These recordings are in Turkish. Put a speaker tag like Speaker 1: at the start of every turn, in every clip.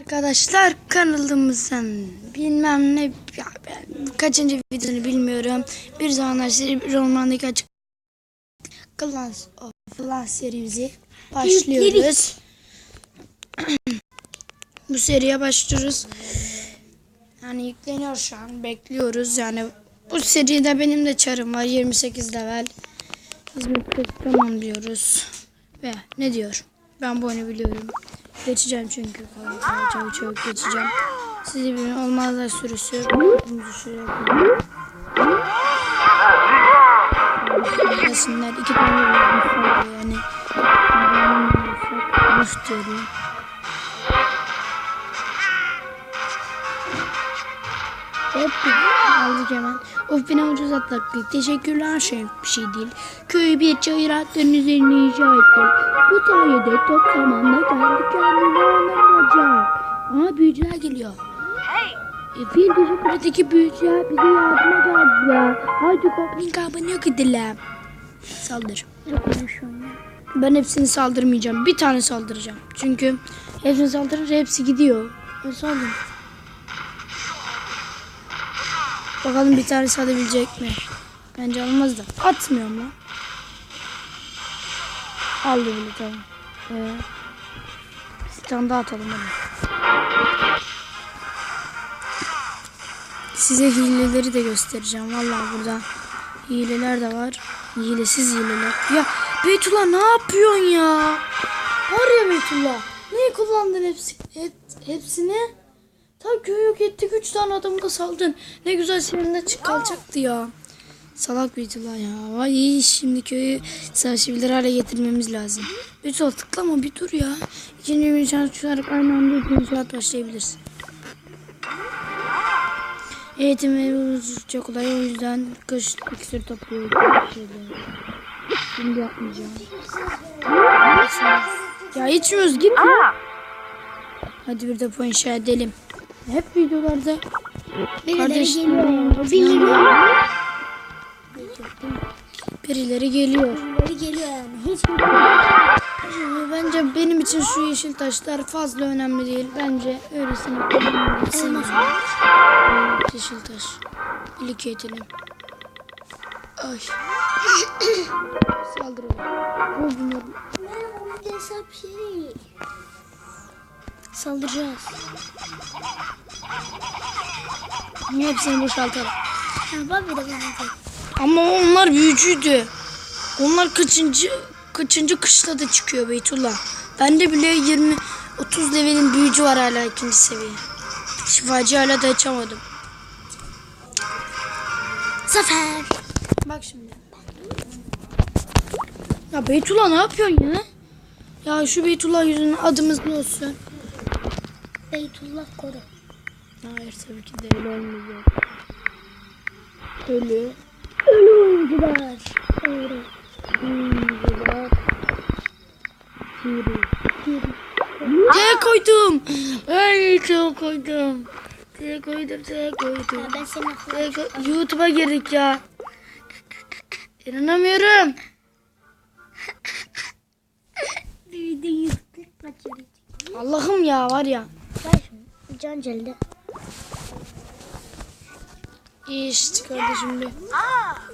Speaker 1: Arkadaşlar kanalımızın bilmem ne ya ben kaçıncı videosunu bilmiyorum. Bir zamanlar seri romandaki açık Clans of Clans serimizi başlıyoruz. Bu seriye başlıyoruz. Yani yükleniyor şu an bekliyoruz yani bu seride benim de çarım var 28 level. Hizmet tamam diyoruz. Ve ne diyor? Ben bu oyunu biliyorum. Geçeceğim çünkü kolay çabuk çabuk geçeceğim. Sizi bir olmazlar sürüsü. Kırmızı şuraya koyalım. Resimler iki tane bir yani. Uf Hop aldık hemen. Of bina ucuz atlattık. Teşekkürler şey bir şey değil. Köyü bir çayır hattının üzerine inşa ettik. Bu sayede top zamanla kendi kendine oynanacak. Aa büyücüler geliyor. E, fil dişi kuledeki büyücüler bize yardıma geldiler. Hadi Goblin kabını yok edelim. Saldır. Ben hepsini saldırmayacağım. Bir tane saldıracağım. Çünkü hepsini saldırır hepsi gidiyor. E, saldır. Bakalım bir tanesi alabilecek mi? Bence almaz da. Atmıyorum lan. Aldı bile tamam. Ee, bir tane daha atalım hadi. Size hileleri de göstereceğim. Vallahi burada hileler de var. Hilesiz hileler. Ya Beytullah ne yapıyorsun ya? Var ya Beytullah. Niye kullandın hepsi, hep, hepsini? Tam köyü yok ettik. Üç tane adamı da saldın. Ne güzel senin de çık kalacaktı ya. Salak Beytullah ya. Vay şimdi köyü savaşabilir hale getirmemiz lazım. Beytullah tıklama bir dur ya. İkinci bir şans çıkarak aynı anda ikinci saat başlayabilirsin. Eğitimimiz çok kolay o yüzden kış iksir topluyoruz. Şimdi yapmayacağım. Ya içmiyoruz git. Hadi bir depo inşa edelim. Hep videolarda kardeş
Speaker 2: Birileri
Speaker 1: birileri geliyor.
Speaker 2: Birileri geliyor yani. Hiç
Speaker 1: Bence benim için şu yeşil taşlar fazla önemli değil. Bence öylesine kullanılsın. Evet, yeşil taş. İlik edelim. Ay. Saldıralım. Bu bunlar.
Speaker 2: Ben hesap şey.
Speaker 1: Saldıracağız. Hepsini boşaltalım.
Speaker 2: Ha, bir de bana
Speaker 1: Ama onlar büyücüydü. Onlar kaçıncı kaçıncı kışlada çıkıyor Beytullah. Bende bile 20 30 levelin büyücü var hala ikinci seviye. Şifacı hala da açamadım.
Speaker 2: Zafer.
Speaker 1: Bak şimdi. Ya Beytullah ne yapıyorsun ya? Ya şu Beytullah yüzünden adımız ne olsun?
Speaker 2: Beytullah koru.
Speaker 1: Hayır tabii ki de öyle olmayacak. Ölü.
Speaker 2: Ölü oyuncular. Doğru.
Speaker 1: Oyuncular. Hero. T koydum. Ay T koydum. T koydum, T koydum.
Speaker 2: Ya ben
Speaker 1: T koy- YouTube'a girdik ya. İnanamıyorum. Allah'ım ya var ya.
Speaker 2: Ver. Can celdi.
Speaker 1: İyi işte kardeşim bir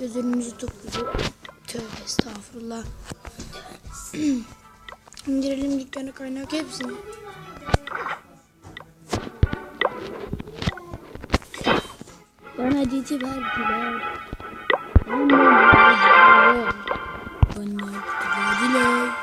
Speaker 1: gözlerimizi topladık. Tövbe estağfurullah. İndirelim dükkanı kaynak hepsini. Bana dedi verdiler. Bana verdiler. Bana verdiler.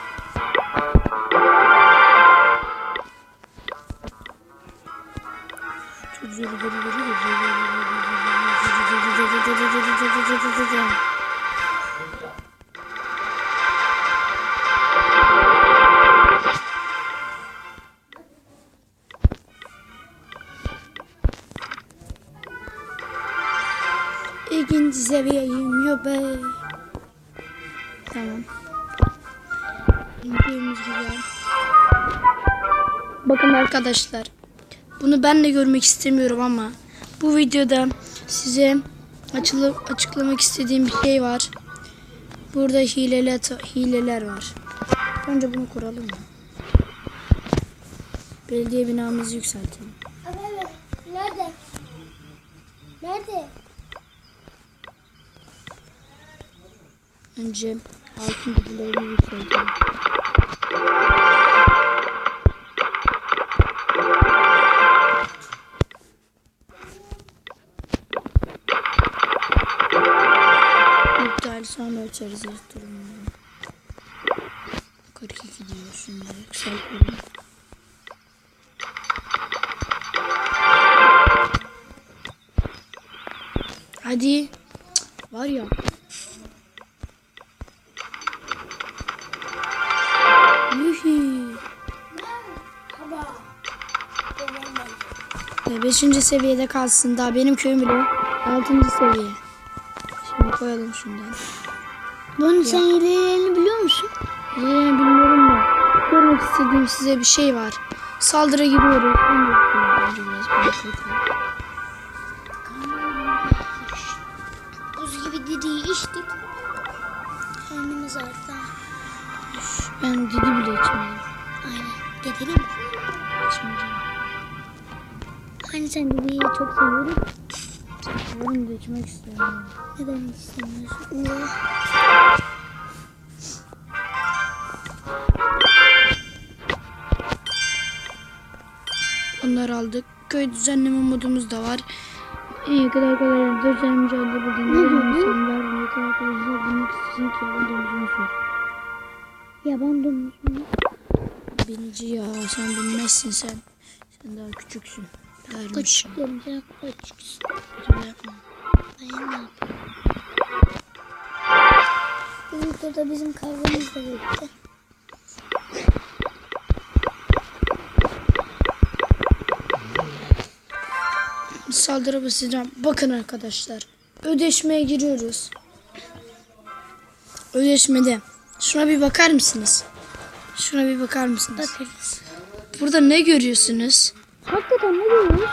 Speaker 1: İkinci seviye iniyor be. Tamam. Bakın arkadaşlar. Bunu ben de görmek istemiyorum ama bu videoda size açılı, açıklamak istediğim bir şey var. Burada hileler, hileler var. Önce bunu kuralım mı? Belediye binamızı yükseltelim.
Speaker 2: Nerede? Nerede?
Speaker 1: Önce altın kutularını yükseltelim. Sonra açarız ilk durumları. 42 diyor şimdi yükseltelim. Hadi. Var ya. Yuhi. Ve beşinci seviyede kalsın. Daha benim köyüm bile altıncı seviye. Şimdi koyalım şundan.
Speaker 2: Bunun sen hilelerini biliyor musun?
Speaker 1: Ee, bilmiyorum da. Görmek istediğim size bir şey var. Saldırı bekletelim.
Speaker 2: Buz gibi dediği içtik. Kendimiz arttı.
Speaker 1: Ben didi bile içmedim.
Speaker 2: Aynen. Gidelim.
Speaker 1: İçmeyeceğim.
Speaker 2: Hani sen dediği çok seviyorum.
Speaker 1: Seviyorum da içmek istiyorum.
Speaker 2: Neden istemiyorsun? Niye?
Speaker 1: Onları aldık. Köy düzenleme modumuz da var. İyi kadar kadar düzen mücadele bulduğunda insanlar ne kadar kadar hızlanmak istesin ki yalan domuzunu sor.
Speaker 2: Yaban domuzu mu?
Speaker 1: Binici ya sen bilmezsin sen. Sen daha küçüksün.
Speaker 2: Sen küçüksün.
Speaker 1: Acele yapma.
Speaker 2: Ben ne yapayım? Bu videoda bizim kavgamız da bitti.
Speaker 1: Saldırı basacağım. Bakın arkadaşlar. Ödeşmeye giriyoruz. Ödeşmede. Şuna bir bakar mısınız? Şuna bir bakar mısınız?
Speaker 2: Bakarız.
Speaker 1: Burada ne görüyorsunuz?
Speaker 2: Hakikaten ne diyoruz?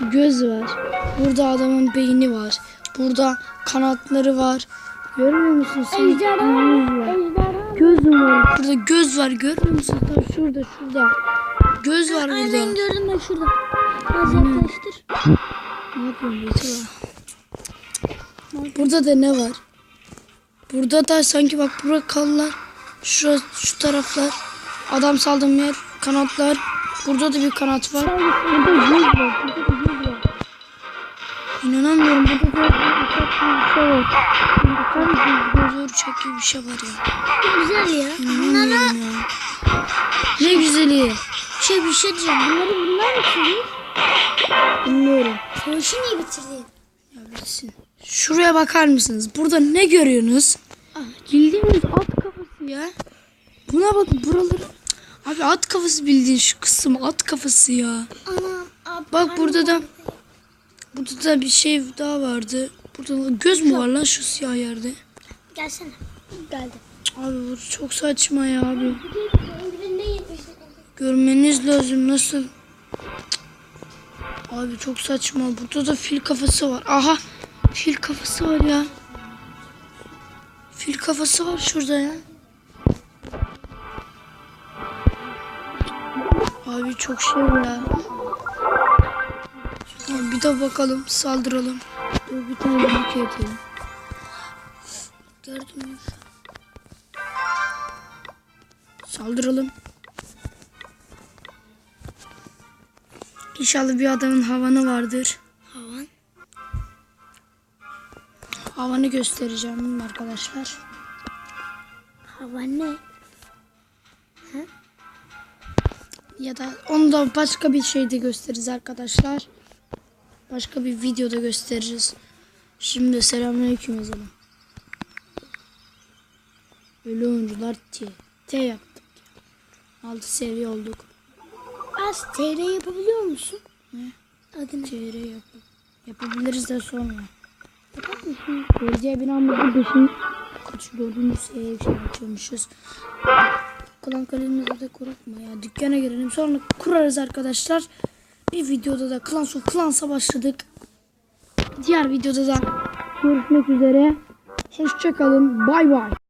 Speaker 1: Göz var. Burada adamın beyni var. Burada kanatları var. Görmüyor musun sen?
Speaker 2: Ejderha. Ejderha.
Speaker 1: Göz var. Burada göz var. Görmüyor musun? Tam şurada şurada. Göz var
Speaker 2: Aynen
Speaker 1: burada.
Speaker 2: gördüm ben şurada. Az yaklaştır.
Speaker 1: Ne yapıyorsun Betül? Burada da ne var? Burada da sanki bak bura kallar. Şu, şu taraflar. Adam saldığım yer. Kanatlar. Burada da bir kanat var. İnanamıyorum. Burada da bir şey var. Uçak gibi bir şey var ya.
Speaker 2: Güzel ya.
Speaker 1: Ya. Ne güzeli.
Speaker 2: Şey bir şey diyeceğim. Bunları bunlar mı çiziyor?
Speaker 1: Bilmiyorum.
Speaker 2: Savaşı niye bitirdin?
Speaker 1: Ya bitsin. Şuraya bakar mısınız? Burada ne görüyorsunuz? Bildiğiniz at kafası ya. Buna bak buraları. Abi at kafası bildiğin şu kısım at kafası ya.
Speaker 2: Anam. Ab,
Speaker 1: Bak burada da burada da bir şey daha vardı. Burada da göz mü var lan şu siyah yerde?
Speaker 2: Gelsene. Geldi.
Speaker 1: Abi bu çok saçma ya abi. Görmeniz lazım nasıl. Abi çok saçma. Burada da fil kafası var. Aha fil kafası var ya. Fil kafası var şurada ya. Abi çok şey ya. Tamam, bir de bakalım saldıralım. Dur bir tane buket edelim. Gördün mü? Saldıralım. İnşallah bir adamın havanı vardır.
Speaker 2: Havan.
Speaker 1: Havanı göstereceğim arkadaşlar.
Speaker 2: Havan ne?
Speaker 1: Ya da onu da başka bir şeyde gösteririz arkadaşlar. Başka bir videoda gösteririz. Şimdi selamünaleyküm yazalım. Ölü oyuncular T. T yaptık. 6 seviye olduk.
Speaker 2: Az TR yapabiliyor musun?
Speaker 1: Ne?
Speaker 2: Adını.
Speaker 1: TR yap yapabiliriz de sonra.
Speaker 2: Yapar mısın?
Speaker 1: Belediye binamızda 5. kaç dördüncü seviyeye şey yapıyormuşuz. Klan kalemimizi de kurutma ya. Dükkana girelim sonra kurarız arkadaşlar. Bir videoda da Clans of Clans'a başladık. Diğer videoda da görüşmek üzere. Hoşçakalın. Bay bay.